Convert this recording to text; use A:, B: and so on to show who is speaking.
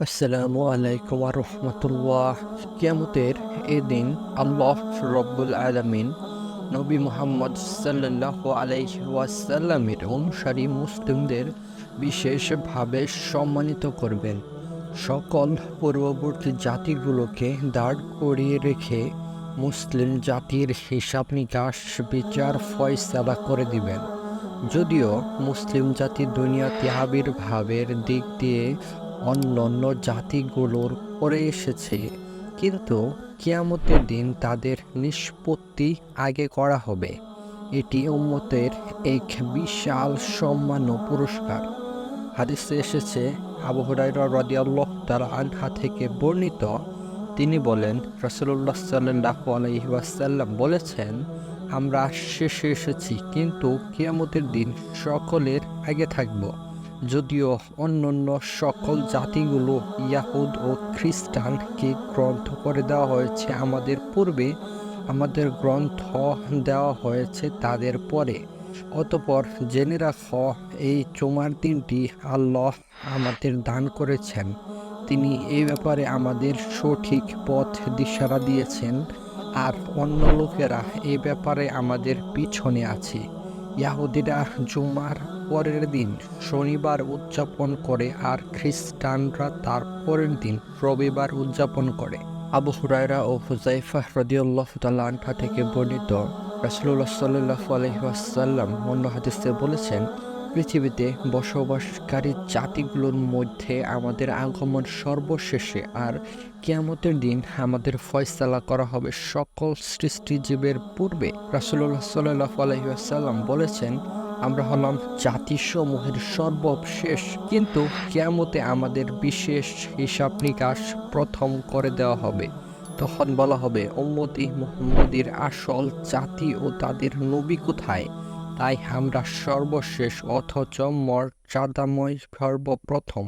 A: আসসালামু আলাইকুম রহমতুল্লাহ কিয়ামতের এই দিন আল্লাহ রব্বুল আলমিন নবী মোহাম্মদ সাল্লাহ আলাইহি ওয়াসাল্লামের অনুসারী মুসলিমদের বিশেষভাবে সম্মানিত করবেন। সকল পূর্ববর্তী জাতিগুলোকে দাঁড় করিয়ে রেখে মুসলিম জাতির হিসাব নিকাশ, বিচার ফয়সালা করে দিবেন। যদিও মুসলিম জাতি দুনিয়াতে আবির্ভাবের দিক দিয়ে অন্য অন্য জাতিগুলোর পরে এসেছে। কিন্তু কিয়ামতের দিন তাদের নিষ্পত্তি আগে করা হবে। এটি উম্মতের এক বিশাল সম্মান ও পুরস্কার। হাদিসে এসেছে, আবু হুরাইরা আনহা থেকে বর্ণিত, তিনি বলেন, রাসূলুল্লাহ সাল্লাল্লাহু আলাইহি ওয়াসাল্লাম বলেছেন, আমরা শেষে এসেছি, কিন্তু কিয়ামতের দিন সকলের আগে থাকব। যদিও অন্যান্য সকল জাতিগুলো ইয়াহুদ ও খ্রিস্টানকে গ্রন্থ করে দেওয়া হয়েছে আমাদের পূর্বে, আমাদের গ্রন্থ দেওয়া হয়েছে তাদের পরে। অতপর জেনে রাখ, এই চুমার দিনটি আল্লাহ আমাদের দান করেছেন। তিনি এই ব্যাপারে আমাদের সঠিক পথ দিশারা দিয়েছেন, আর অন্য লোকেরা এই ব্যাপারে আমাদের পিছনে আছে। ইয়াহুদিরা জুমার পরের দিন শনিবার উদযাপন করে আর খ্রিস্টানরা তার পরের দিন রবিবার উদযাপন করে। আবু হুরায়রা ও হুজাইফা হ্রদিউল্লাহ তাল্লাহা থেকে বর্ণিত রাসুল্লাহ সাল্লাহ আলহিহাসাল্লাম অন্য হাদিসে বলেছেন পৃথিবীতে বসবাসকারী জাতিগুলোর মধ্যে আমাদের আগমন সর্বশেষে আর কেয়ামতের দিন আমাদের ফয়সালা করা হবে। সকল সৃষ্টিজীবের পূর্বে রাসুল্লাহ সাল্লাহ আলহিহাসাল্লাম বলেছেন, আমরা হলাম জাতিসমূহের সর্বশেষ। কিন্তু কেয়ামতে আমাদের বিশেষ হিসাব নিকাশ প্রথম করে দেওয়া হবে। তখন বলা হবে, উম্মতি মুহাম্মদের আসল জাতি ও তাদের নবী কোথায়? তাই আমরা সর্বশেষ অথচ মর্যাদাময় সর্বপ্রথম।